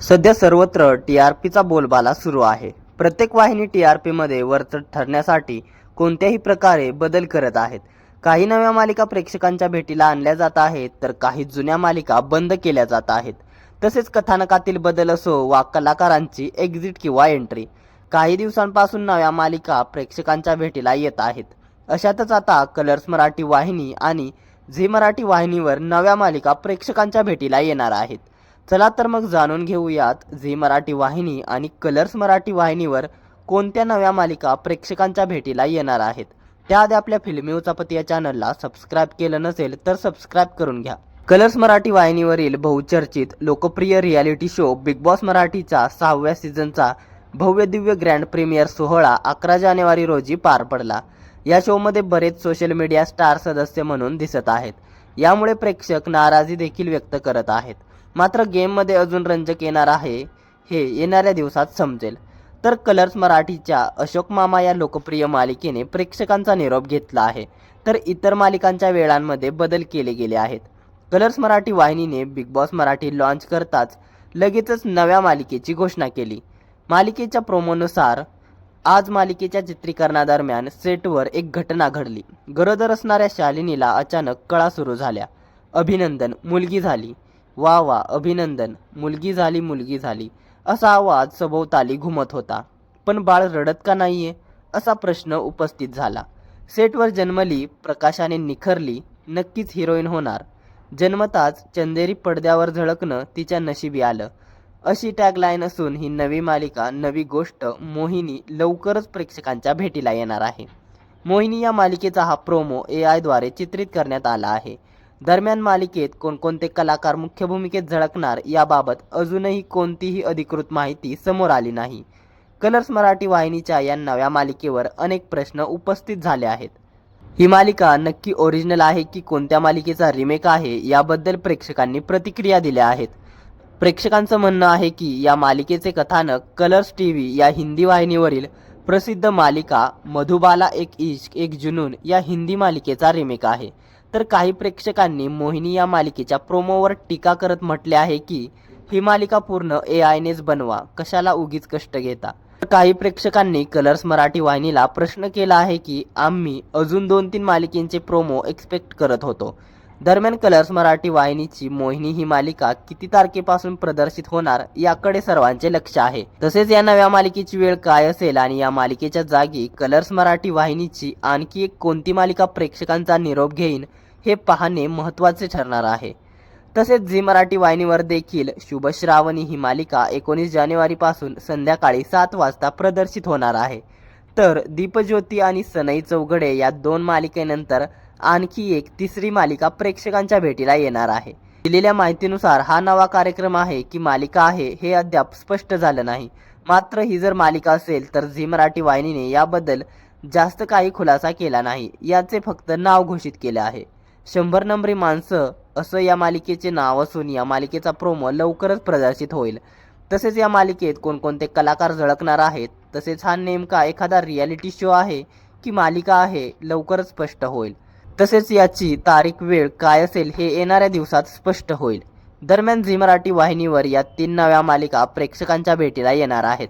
सध्या सर्वत्र T R पीचा बोलबाला सुरू आहे. प्रत्येक वाहिनी टी आर पीमध्ये वरचढ ठरण्यासाठी कोणत्याही प्रकारे बदल करत आहेत. काही नव्या मालिका प्रेक्षकांच्या भेटीला आणल्या जात आहेत तर काही जुन्या मालिका बंद केल्या जात आहेत. तसेच कथानकातील बदल असो वा कलाकारांची एक्झिट किंवा एंट्री काही दिवसांपासून नव्या मालिका प्रेक्षकांच्या भेटीला येत आहेत. अशातच आता कलर्स मराठी वाहिनी आणि झी मराठी वाहिनीवर नव्या मालिका प्रेक्षकांच्या भेटीला येणार आहेत. चला तर मग जाणून घेऊयात झी मराठी वाहिनी आणि कलर्स मराठी वाहिनीवर कोणत्या नव्या मालिका प्रेक्षकांच्या भेटीला येणार आहेत. त्याआधी आपल्या फिल्मी उचापती या चॅनलला सबस्क्राईब केलं नसेल तर सबस्क्राईब करून घ्या. कलर्स मराठी वाहिनीवरील बहुचर्चित लोकप्रिय रियालिटी शो बिग बॉस मराठीचा सहाव्या सीझनचा भव्य दिव्य ग्रँड प्रीमियर सोहळा अकरा जानेवारी रोजी पार पडला. या शोमध्ये बरेच सोशल मीडिया स्टार सदस्य म्हणून दिसत आहेत. यामुळे प्रेक्षक नाराजी देखील व्यक्त करत आहेत. मात्र गेममध्ये अजून रंजक येणार आहे हे येणाऱ्या दिवसात समजेल. तर कलर्स मराठीच्या अशोक मामा या लोकप्रिय मालिकेने प्रेक्षकांचा निरोप घेतला आहे. तर इतर मालिकांच्या वेळांमध्ये बदल केले गेले आहेत. कलर्स मराठी वाहिनीने बिग बॉस मराठी लॉन्च करताच लगेचच नव्या मालिकेची घोषणा केली. मालिकेच्या प्रोमोनुसार आज मालिकेच्या चित्रीकरणादरम्यान सेटवर एक घटना घडली. गरोदर असणाऱ्या शालिनीला अचानक कळा सुरू झाल्या. अभिनंदन मुलगी झाली. वा वा अभिनंदन. मुलगी झाली मुलगी झाली. असा आवाज सभोवताली घुमत होता. पण बाळ रडत का नाहीये? असा प्रश्न उपस्थित झाला. सेटवर जन्मली प्रकाशाने निखरली नक्कीच हिरोईन होणार. जन्मताच चंदेरी पडद्यावर झळकणं तिच्या नशिबी आलं. अशी टॅगलाईन असून ही नवी मालिका नवी गोष्ट मोहिनी लवकरच प्रेक्षकांच्या भेटीला येणार आहे. मोहिनी या मालिकेचा हा प्रोमो ए आयद्वारे चित्रित करण्यात आला आहे. दरम्यान मालिकेत कोणकोणते कलाकार मुख्य भूमिकेत झळकणार याबाबत अजूनही कोणतीही अधिकृत माहिती समोर आली नाही. कलर्स मराठी वाहिनीच्या या नव्या मालिकेवर अनेक प्रश्न उपस्थित झाले आहेत. ही मालिका नक्की ओरिजिनल आहे की कोणत्या मालिकेचा रिमेक आहे याबद्दल प्रेक्षकांनी प्रतिक्रिया दिल्या आहेत. प्रेक्षकांचं म्हणणं आहे की या मालिकेचे कथानक कलर्स टी व्ही या हिंदी वाहिनीवरील प्रसिद्ध मालिका मधुबाला एक इश्क एक जुनून या हिंदी मालिकेचा रिमेक आहे. तर काही प्रेक्षकांनी मोहिनी या मालिकेच्या प्रोमोवर टीका करत म्हटले आहे की ही मालिका पूर्ण ए आयनेच बनवा. कशाला उगीच कष्ट घेता? तर काही प्रेक्षकांनी कलर्स मराठी वाहिनीला प्रश्न केला आहे की आम्ही अजून दोन तीन मालिकेंचे प्रोमो एक्सपेक्ट करत होतो. दरम्यान कलर्स मराठी वाहिनीची मोहिनी ही मालिका किती तारखेपासून प्रदर्शित होणार याकडे सर्वांचे लक्ष आहे. तसेच या नव्या मालिकेची वेळ काय असेल आणि या मालिकेच्या जागी कलर्स मराठी वाहिनीची आणखी एक कोणती मालिका प्रेक्षकांचा निरोप घेईन हे पाहणे महत्त्वाचे ठरणार आहे. तसेच झी मराठी वाहिनीवर देखील शुभश्रावणी ही मालिका एकोणीस जानेवारीपासून संध्याकाळी सात वाजता प्रदर्शित होणार आहे. तर दीपज्योती आणि सनई चौघडे या दोन मालिकेनंतर आणखी एक तिसरी मालिका प्रेक्षकांच्या भेटीला येणार आहे. दिलेल्या माहितीनुसार हा नवा कार्यक्रम आहे की मालिका आहे हे अद्याप स्पष्ट झालं नाही. मात्र ही जर मालिका असेल तर झी मराठी वाहिनीने याबद्दल जास्त काही खुलासा केला नाही याचे फक्त नाव घोषित केले आहे. शंभर नंबरी माणसं असं या मालिकेचे नाव असून या मालिकेचा प्रोमो लवकरच प्रदर्शित होईल. तसेच या मालिकेत कोणकोणते कलाकार झळकणार आहेत तसेच हा नेमका एखादा रियालिटी शो आहे की मालिका आहे लवकरच स्पष्ट होईल. तसेच याची तारीख वेळ काय असेल हे येणाऱ्या दिवसात स्पष्ट होईल. दरम्यान झी मराठी वाहिनीवर या तीन नव्या मालिका प्रेक्षकांच्या भेटीला येणार आहेत.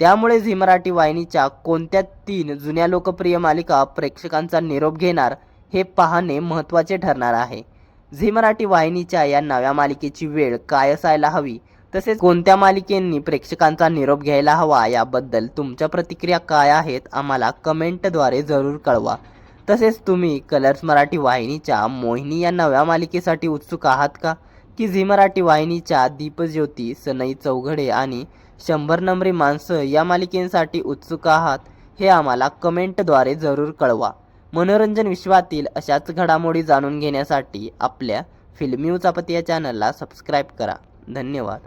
त्यामुळे झी मराठी वाहिनीच्या कोणत्या तीन जुन्या लोकप्रिय मालिका प्रेक्षकांचा निरोप घेणार हे पाहणे महत्त्वाचे ठरणार आहे. झी मराठी वाहिनीच्या या नव्या मालिकेची वेळ काय असायला हवी तसेच कोणत्या मालिकेंनी प्रेक्षकांचा निरोप घ्यायला हवा याबद्दल तुमच्या प्रतिक्रिया काय आहेत आम्हाला कमेंटद्वारे जरूर कळवा. तसेच तुम्ही कलर्स मराठी वाहिनीच्या मोहिनी या नव्या मालिकेसाठी उत्सुक आहात का? की झी मराठी वाहिनीच्या दीपज्योती सनई चौघडे आणि शंभर नंबरी माणसं या मालिकेसाठी उत्सुक आहात हे आम्हाला कमेंटद्वारे जरूर कळवा. मनोरंजन विश्वातील अशाच घडामोडी जाणून घेण्यासाठी आपल्या फिल्मी उचापती या चॅनलला सबस्क्राईब करा. धन्यवाद.